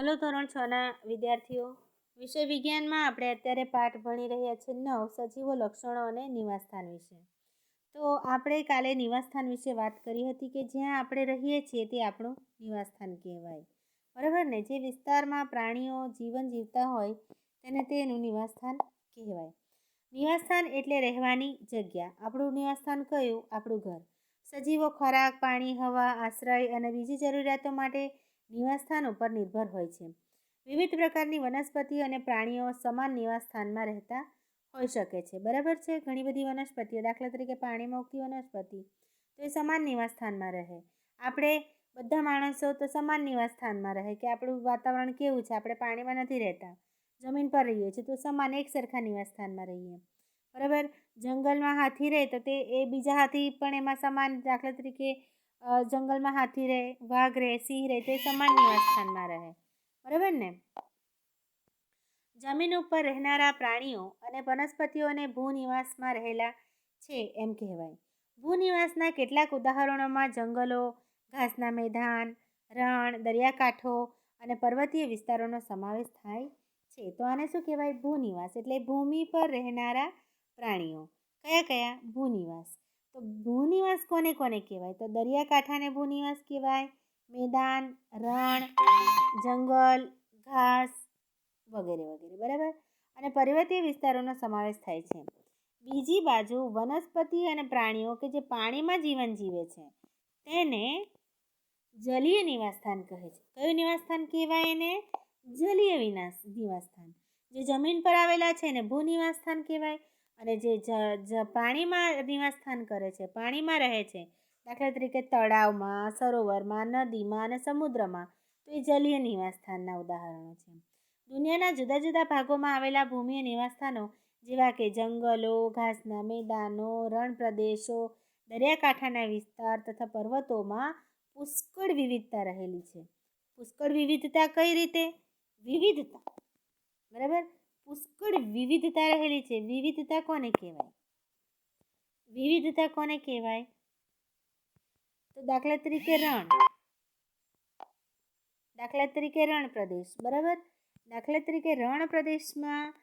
Hello ધોરણ છના વિદ્યાર્થીઓ. વિષય વિજ્ઞાનમાં આપણે અત્યારે પાઠ ભણી રહ્યા છીએ નવ સજીવો લક્ષણો અને નિવાસસ્થાન વિશે. તો આપણે કાલે નિવાસસ્થાન વિશે વાત કરી હતી કે જ્યાં આપણે રહીએ છીએ તે આપણું નિવાસસ્થાન કહેવાય. બરાબર ને? જે વિસ્તારમાં પ્રાણીઓ જીવન જીવતા હોય તેને તેનું નિવાસસ્થાન કહેવાય. નિવાસસ્થાન એટલે રહેવાની જગ્યા. આપણું નિવાસસ્થાન કયું? આપણું ઘર. સજીવો ખોરાક, પાણી, હવા, આશ્રય અને બીજી જરૂરિયાતો માટે નિવાસસ્થાન ઉપર નિર્ભર હોય છે. વિવિધ પ્રકારની વનસ્પતિ અને પ્રાણીઓ સમાન નિવાસસ્થાનમાં રહેતા હોઈ શકે છે. બરાબર છે? ઘણી બધી વનસ્પતિઓ, દાખલા તરીકે પાણીમાં ઉગતી વનસ્પતિ, તો એ સમાન નિવાસસ્થાનમાં રહે. આપણે બધા માણસો તો સમાન નિવાસસ્થાનમાં રહે કે આપણું વાતાવરણ કેવું છે? આપણે પાણીમાં નથી રહેતા. જમીન પર રહીએ છીએ તો સમાન એક સરખા નિવાસસ્થાનમાં રહીએ. બરાબર? જંગલમાં હાથી રહે તો તે એ બીજા હાથી પણ એમાં સમાન, દાખલા તરીકે જંગલમાં હાથી રહે, વાઘ રહે, સિંહ રહે, તે સમાન નિવાસસ્થાનમાં રહે. બરાબર ને? જમીન ઉપર રહેનારા પ્રાણીઓ અને વનસ્પતિઓને ભૂનિવાસમાં રહેલા છે એમ કહેવાય. ભૂનિવાસના કેટલાક ઉદાહરણોમાં જંગલો, ઘાસના મેદાન, રણ, દરિયાકાંઠો અને પર્વતીય વિસ્તારોનો સમાવેશ થાય છે. તો આને શું કહેવાય? ભૂનિવાસ. એટલે ભૂમિ પર રહેનારા પ્રાણીઓ. કયા કયા? ભૂનિવાસ. તો ભૂનિવાસ કોને કોને કહેવાય? તો દરિયાકાંઠાને ભૂનિવાસ કહેવાય, મેદાન, રણ, જંગલ, ઘાસ વગેરે વગેરે, બરાબર? અને પર્વતીય વિસ્તારોનો સમાવેશ થાય છે. બીજી બાજુ વનસ્પતિ અને પ્રાણીઓ કે જે પાણીમાં જીવન જીવે છે, તેને જલીય નિવાસસ્થાન કહે છે. કયું નિવાસસ્થાન કહેવાય એને? જલીય વિનાશ, નિવાસસ્થાન. જે જમીન પર આવેલા છે એને ભૂનિવાસસ્થાન કહેવાય. અને જે પાણીમાં નિવાસસ્થાન કરે છે, પાણીમાં રહે છે. દાખલા તરીકે તળાવમાં, સરોવરમાં, નદીમાં અને સમુદ્રમાં તો એ જલીય નિવાસસ્થાનના ઉદાહરણો છે. દુનિયાના જુદા જુદા ભાગોમાં આવેલા ભૂમિય નિવાસસ્થાનો જેવા કે જંગલો, ઘાસના મેદાનો રણ પ્રદેશો દરિયાકાંઠાના વિસ્તાર તથા પર્વતોમાં પુષ્કળ વિવિધતા રહેલી છે. પુષ્કળ વિવિધતા કઈ રીતે? વિવિધતા. બરાબર? પુષ્કળ વિવિધતા રહેલી છે. વિવિધતા કોને કહેવાય? વિવિધતા કોને કહેવાય? તો દાખલા તરીકે રણ. દાખલા તરીકે રણ પ્રદેશ, બરાબર? દાખલા તરીકે રણ પ્રદેશમાં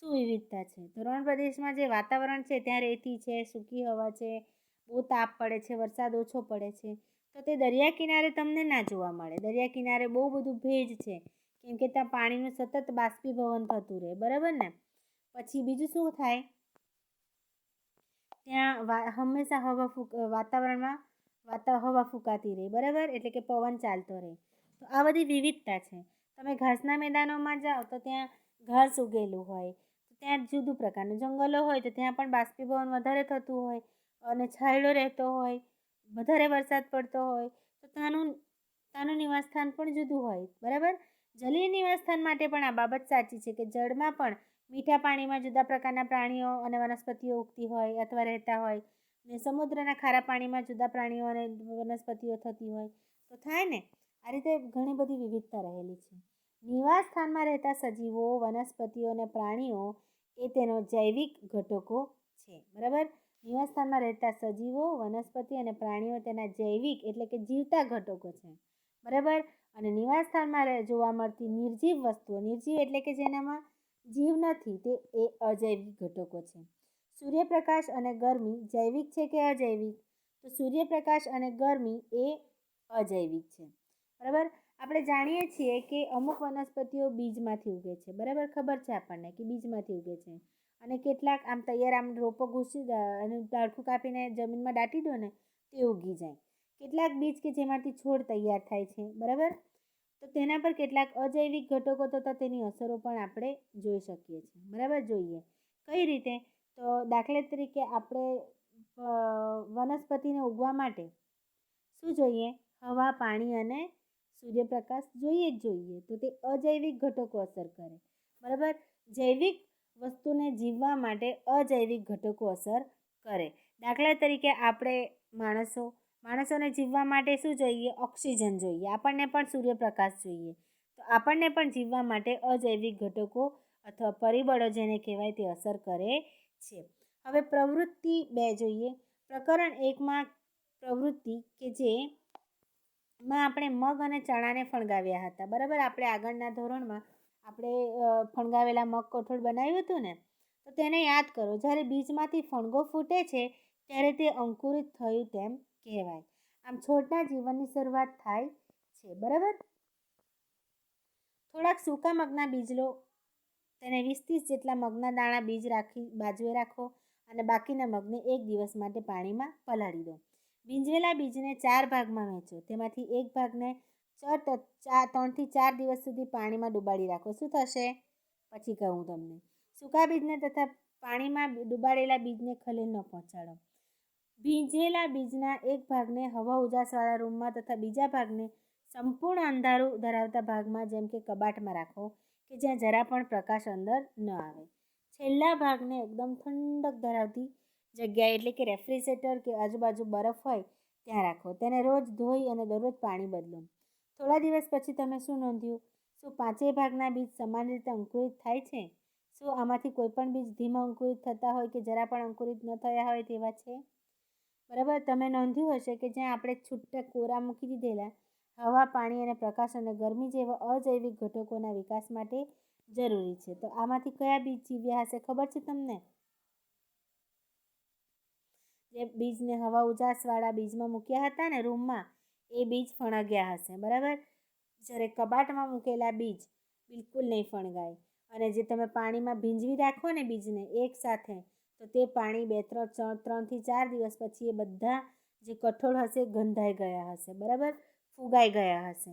શું વિવિધતા છે? તો રણ પ્રદેશમાં જે વાતાવરણ છે, ત્યાં રેતી છે, સૂકી હવા છે, બહુ તાપ પડે છે, વરસાદ ઓછો પડે છે. તો તે દરિયા કિનારે તમને ના જોવા મળે. દરિયા કિનારે બહુ બધું ભેજ છે. કેમ કે ત્યાં પાણીનું સતત બાષ્પીભવન થતું રહે, બરાબર ને? પછી બીજું શું થાય? ત્યાં હંમેશા હવા ફૂક વાતાવરણમાં વાતા, હવા ફૂંકાતી રહે, બરાબર? એટલે કે પવન ચાલતો રહે. તો આ બધી વિવિધતા છે. તમે ઘાસના મેદાનોમાં જાઓ તો ત્યાં ઘાસ ઉગેલું હોય, તો ત્યાં જુદું પ્રકારનું જંગલો હોય, તો ત્યાં પણ બાષ્પીભવન વધારે થતું હોય, અને છાંયડો રહેતો હોય, વધારે વરસાદ પડતો હોય, તો ત્યાંનું ત્યાંનું નિવાસસ્થાન પણ જુદું હોય, બરાબર? જલીય નિવાસસ્થાન માટે પણ આ બાબત સાચી છે કે જળમાં પણ મીઠા પાણીમાં જુદા પ્રકારના પ્રાણીઓ અને વનસ્પતિઓ ઉગતી હોય અથવા રહેતા હોય ને સમુદ્રના ખારા પાણીમાં જુદા પ્રાણીઓ અને વનસ્પતિઓ થતી હોય તો થાય ને? આ રીતે ઘણી બધી વિવિધતા રહેલી છે. નિવાસ સ્થાનમાં રહેતા સજીવો, વનસ્પતિઓ અને પ્રાણીઓ એ તેનો જૈવિક ઘટકો છે. બરાબર? નિવાસસ્થાનમાં રહેતા સજીવો, વનસ્પતિ અને પ્રાણીઓ તેના જૈવિક એટલે કે જીવતા ઘટકો છે. બરાબર? અને નિવાસ સ્થાનમાં જોવા મળતી નિર્જીવ વસ્તુઓ, નિર્જીવ એટલે કે જેનામાં જીવ નથી, તે એ અજૈવિક ઘટકો છે. સૂર્યપ્રકાશ અને ગરમી જૈવિક છે કે અજૈવિક? તો સૂર્યપ્રકાશ અને ગરમી એ અજૈવિક છે. બરાબર? આપણે જાણીએ છીએ કે અમુક વનસ્પતિઓ બીજમાંથી ઉગે છે. બરાબર? ખબર છે આપણને કે બીજમાંથી ઉગે છે. અને કેટલાક આમ તૈયાર આમ રોપો ઘૂસી અને ડાળખું કાપીને જમીનમાં દાટી દો ને, તે ઉગી જાય. કેટલાક બીજ કે જેમાંથી છોડ તૈયાર થાય છે, બરાબર? તો તેના પર કેટલાક અજૈવિક ઘટકો તથા તેની અસરો પણ આપણે જોઈ શકીએ છીએ, બરાબર? જોઈએ. કઈ રીતે? તો દાખલા તરીકે આપણે વનસ્પતિને ઉગવા માટે શું જોઈએ? હવા, પાણી અને સૂર્યપ્રકાશ જોઈએ જ જોઈએ. તો તે અજૈવિક ઘટકો અસર કરે, બરાબર? જૈવિક વસ્તુને જીવવા માટે અજૈવિક ઘટકો અસર કરે. દાખલા તરીકે આપણે માણસો માણસોને જીવવા માટે શું જોઈએ? ઓક્સિજન જોઈએ. આપણને પણ સૂર્યપ્રકાશ જોઈએ. તો આપણને પણ જીવવા માટે અજૈવિક ઘટકો અથવા પરિબળો જેને કહેવાય તે અસર કરે છે. હવે પ્રવૃત્તિ બે જોઈએ. પ્રકરણ એકમાં પ્રવૃત્તિ કે જે માં આપણે મગ અને ચણાને ફણગાવ્યા હતા. બરાબર? આપણે આગળના ધોરણમાં આપણે ફણગાવેલા મગ કઠોળ બનાવ્યું હતું ને? તો તેને યાદ કરો. જ્યારે બીજમાંથી ફણગો ફૂટે છે ત્યારે તે અંકુરિત થયું તેમ કહેવાય. આમ છોડના જીવનની શરૂઆત થાય છે, બરાબર? થોડાક સૂકા મગના બીજ લો તેને વીસ ત્રીસ જેટલા મગના દાણા બીજ રાખી બાજુએ રાખો અને બાકીના મગને એક દિવસ માટે પાણીમાં પલાળી દો. ભીંજવેલા બીજને ચાર ભાગમાં વહેંચો. તેમાંથી એક ભાગને ચાર ચાર ત્રણથી ચાર દિવસ સુધી પાણીમાં ડુબાડી રાખો. શું થશે? પછી કહું તમને. સૂકા બીજને તથા પાણીમાં ડુબાડેલા બીજને ખલેલ ન પહોંચાડો. ભીંજેલા બીજના એક ભાગને હવા ઉજાસવાળા રૂમમાં તથા બીજા ભાગને સંપૂર્ણ અંધારું ધરાવતા ભાગમાં, જેમ કે કબાટમાં રાખો, કે જ્યાં જરા પણ પ્રકાશ અંદર ન આવે. છેલ્લા ભાગને એકદમ ઠંડક ધરાવતી જગ્યાએ, એટલે કે રેફ્રિજરેટર કે આજુબાજુ બરફ હોય, ત્યાં રાખો. તેને રોજ ધોઈ અને દરરોજ પાણી બદલો. થોડા દિવસ પછી તમે શું નોંધ્યું? શું પાંચેય ભાગના બીજ સમાન રીતે અંકુરિત થાય છે? શું આમાંથી કોઈ પણ બીજ ધીમા અંકુરિત થતા હોય કે જરા પણ અંકુરિત ન થયા હોય તેવા છે? બરાબર? તમે નોંધ્યું હશે કે જ્યાં આપણે છૂટા કોરા મૂકી દીધેલા, હવા, પાણી અને પ્રકાશ અને ગરમી જેવા અજૈવિક ઘટકોના વિકાસ માટે જરૂરી છે. તો આમાંથી કયા બીજ જીવ્યા હશે ખબર છે તમને? જે બીજને હવા ઉજાસવાળા બીજમાં મૂક્યા હતા ને રૂમમાં, એ બીજ ફણગ્યા હશે. બરાબર? જ્યારે કબાટમાં મૂકેલા બીજ બિલકુલ નહીં ફણગાય. અને જે તમે પાણીમાં ભીંજવી રાખો ને બીજને, એક સાથે તો તે પાણી બે, ત્રણ ત્રણ ત્રણથી ચાર દિવસ પછી એ બધા જે કઠોળ હશે ગંધાઈ ગયા હશે, બરાબર? ફુગાઈ ગયા હશે.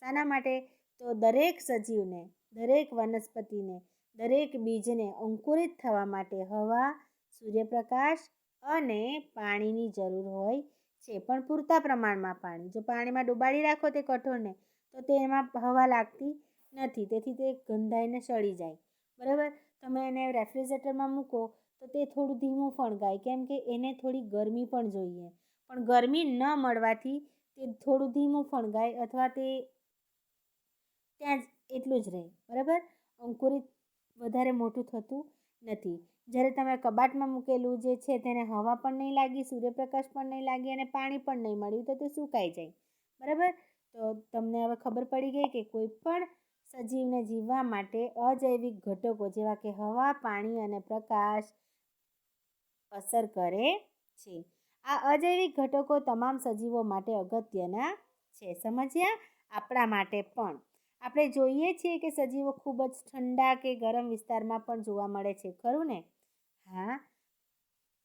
શાના માટે તો દરેક સજીવને, દરેક વનસ્પતિને, દરેક બીજને અંકુરિત થવા માટે હવા, સૂર્યપ્રકાશ અને પાણીની જરૂર હોય છે, પણ પૂરતા પ્રમાણમાં પાણી. જો પાણીમાં ડુબાડી રાખો તે કઠોળને, તો તે એમાં હવા લાગતી નથી, તેથી તે ગંધાઈને સડી જાય. બરાબર? તમે એને રેફ્રિજરેટરમાં મૂકો તો તે થોડું ધીમું ફણગાય કેમ કે એને થોડી ગરમી પણ જોઈએ. પણ ગરમી ન મળવાથી તે થોડું ધીમું ફણગાય અથવા તે ત્યાં જ એટલું જ રહે, બરાબર? અંકુરિત વધારે મોટું થતું નથી. જ્યારે તમે કબાટમાં મૂકેલું જે છે તેને હવા પણ નહીં લાગી, સૂર્યપ્રકાશ પણ નહીં લાગી અને પાણી પણ નહીં મળ્યું, તો તે સુકાઈ જાય, બરાબર? તો તમને હવે ખબર પડી ગઈ કે કોઈ પણ સજીવને જીવવા માટે અજૈવિક ઘટકો જેવા કે હવા, પાણી અને પ્રકાશ અસર કરે છે. આ અજૈવિક ઘટકો તમામ સજીવો માટે અગત્યના છે. સમજ્યા? આપણા માટે પણ. આપણે જોઈએ છીએ કે સજીવો ખૂબ જ ઠંડા કે ગરમ વિસ્તારમાં પણ જોવા મળે છે, ખરું ને? હા.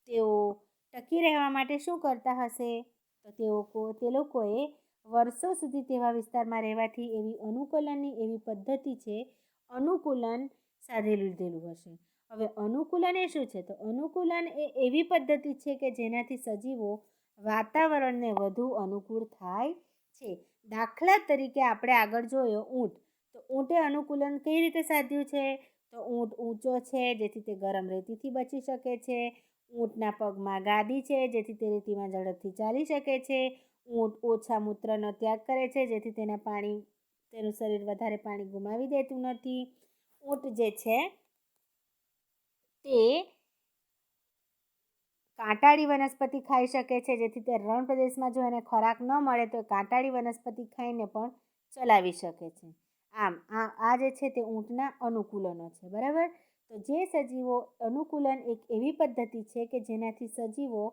તેઓ ટકી રહેવા માટે શું કરતા હશે? તો તેઓ તે લોકોએ વર્ષો સુધી તેવા વિસ્તારમાં રહેવાથી એવી અનુકૂલનની એવી પદ્ધતિ છે, અનુકૂલન સાધી લીધેલું હશે. હવે અનુકૂલન એ શું છે? તો અનુકૂલન એ એવી પદ્ધતિ છે કે જેનાથી સજીવો વાતાવરણને વધુ અનુકૂળ થાય છે. દાખલા તરીકે આપણે આગળ જોયો ઊંટ. તો ઊંટે અનુકૂલન કઈ રીતે સાધ્યું છે? તો ઊંટ ઊંચો છે, જેથી તે ગરમ રેતીથી બચી શકે છે. ઊંટના પગમાં ગાદી છે, જેથી તે રેતીમાં ઝડપથી ચાલી શકે છે. ઊંટ ઓછા મૂત્રનો ત્યાગ કરે છે, જેથી તેના પાણી, તેનું શરીર વધારે પાણી ગુમાવી દેતું નથી. ઊંટ જે છે તે કાંટાળી વનસ્પતિ ખાઈ શકે છે. જેથી તે રણ પ્રદેશમાં જો એને ખોરાક ન મળે, તો કાંટાળી વનસ્પતિ ખાઈને પણ ચલાવી શકે છે. આમ, આ આ જે છે તે ઊંટના અનુકૂલનો છે, બરાબર? તો જે સજીવો અનુકૂલન એક એવી પદ્ધતિ છે કે જેનાથી સજીવો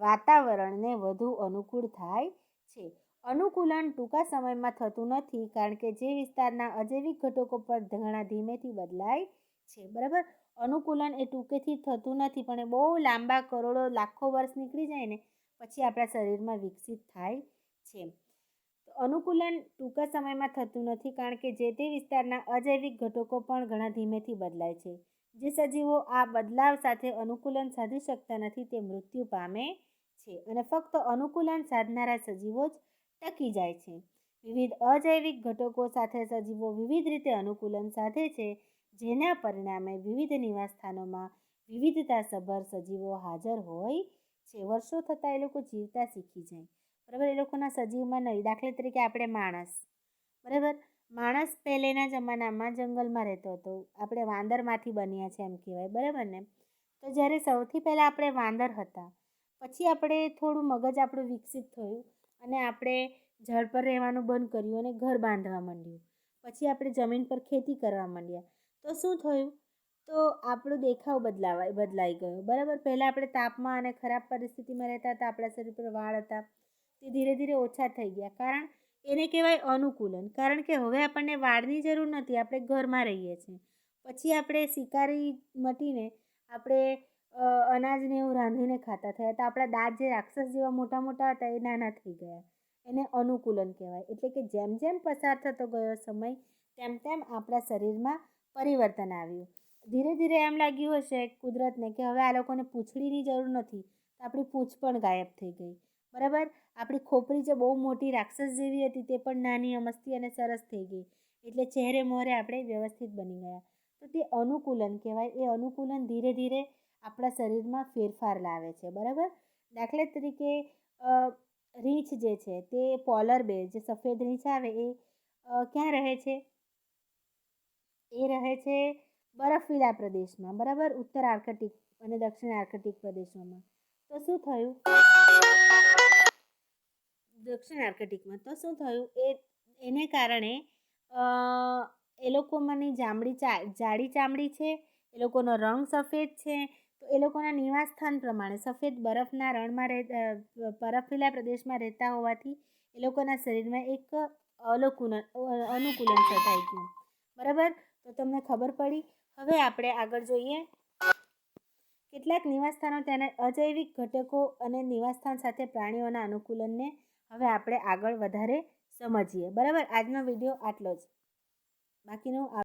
વાતાવરણને વધુ અનુકૂળ થાય છે. અનુકૂલન ટૂંકા સમયમાં થતું નથી, કારણ કે જે વિસ્તારના અજૈવિક ઘટકો પર ઘણા ધીમેથી બદલાય છે, બરાબર? અનુકૂલન એ ટૂંકેથી થતું નથી, પણ એ બહુ લાંબા કરોડો, લાખો વર્ષ નીકળી જાય ને, પછી આપણા શરીરમાં વિકસિત થાય છે. અનુકૂલન ટૂંકા સમયમાં થતું નથી, કારણ કે જે તે વિસ્તારના અજૈવિક ઘટકો પણ ઘણા ધીમેથી બદલાય છે. જે સજીવો આ બદલાવ સાથે અનુકૂલન સાધી શકતા નથી, તે મૃત્યુ પામે છે અને ફક્ત અનુકૂલન સાધનારા સજીવો જ ટકી જાય છે. વિવિધ અજૈવિક ઘટકો સાથે સજીવો વિવિધ રીતે અનુકૂલન સાધે છે જેના પરિણામે વિવિધ નિવાસસ્થાનોમાં વિવિધતાસભર સજીવો હાજર હોય છે. વર્ષો થતાં એ લોકો જીવતા શીખી જાય. બરાબર? એ લોકોના સજીવમાં નહીં દાખલા તરીકે આપણે માણસ. બરાબર? માણસ પહેલેના જમાનામાં જંગલમાં રહેતો હતો. આપણે વાંદરમાંથી બન્યા છે એમ કહેવાય. બરાબર ને? તો જ્યારે સૌથી પહેલાં આપણે વાંદર હતા, પછી આપણે થોડું મગજ આપણું વિકસિત થયું અને આપણે ઝાડ પર રહેવાનું બંધ કર્યું અને ઘર બાંધવા માંડ્યું. પછી આપણે જમીન પર ખેતી કરવા માંડ્યા. તો શું થયું? તો આપણો દેખાવ બદલાવાય, બદલાઈ ગયો. બરાબર? પહેલાં આપણે તાપમાં અને ખરાબ પરિસ્થિતિમાં રહેતા હતા, આપણા શરીર પર વાળ હતા. તે ધીરે ધીરે ઓછા થઈ ગયા. કારણ એને કહેવાય અનુકૂલન. કારણ કે હવે આપણને વાળની જરૂર નથી. આપણે ઘરમાં રહીએ છીએ. પછી આપણે શિકારી મટીને આપણે અનાજને એવું રાંધીને ખાતા થયા તો આપણા દાંત જે રાક્ષસ જેવા મોટા મોટા હતા એ નાના થઈ ગયા. એને અનુકૂલન કહેવાય. એટલે કે જેમ જેમ પસાર થતો ગયો સમય, તેમ તેમ આપણા શરીરમાં પરિવર્તન આવ્યું. ધીરે ધીરે એમ લાગ્યું હશે કુદરતને કે હવે આ લોકોને પૂંછડીની જરૂર નથી. તો આપણી પૂંછ પણ ગાયબ થઈ ગઈ. બરાબર? આપણી ખોપરી જે બહુ મોટી રાક્ષસ જેવી હતી તે પણ નાની અમસ્તી અને સરસ થઈ ગઈ. એટલે ચહેરે મોરે આપણે વ્યવસ્થિત બની ગયા. તો તે અનુકૂલન કહેવાય. એ અનુકૂલન ધીરે ધીરે આપણા શરીરમાં ફેરફાર લાવે છે. બરાબર? દાખલા તરીકે રીંછ જે છે તે પોલર બેર જે સફેદ રીંછ આવે એ ક્યાં રહે છે? એ રહે છે બરફીલા પ્રદેશમાં, બરાબર? ઉત્તર આર્કટિક અને દક્ષિણ આર્કટિક પ્રદેશોમાં. તો શું થયું? દક્ષિણ આર્કટિકમાં. તો શું થયું? એ, એને કારણે એ લોકોમાંની જામડી ચા- જાડી ચામડી છે, એ લોકોનો રંગ સફેદ છે, તો એ લોકોના નિવાસસ્થાન પ્રમાણે સફેદ બરફના રણમાં રહે બરફીલા પ્રદેશમાં રહેતા હોવાથી એ લોકોના શરીરમાં એક અનુકૂલન અનુકૂલન સર્જાઈ ગયું. બરાબર? તો તમને ખબર પડી. હવે આપણે આગળ જોઈએ. કેટલાક નિવાસસ્થાનો તેના અજૈવિક ઘટકો અને નિવાસસ્થાન સાથે પ્રાણીઓના અનુકૂલનને હવે આપણે આગળ વધારે સમજીએ. બરાબર? આજનો વીડિયો આટલો જ. બાકીનું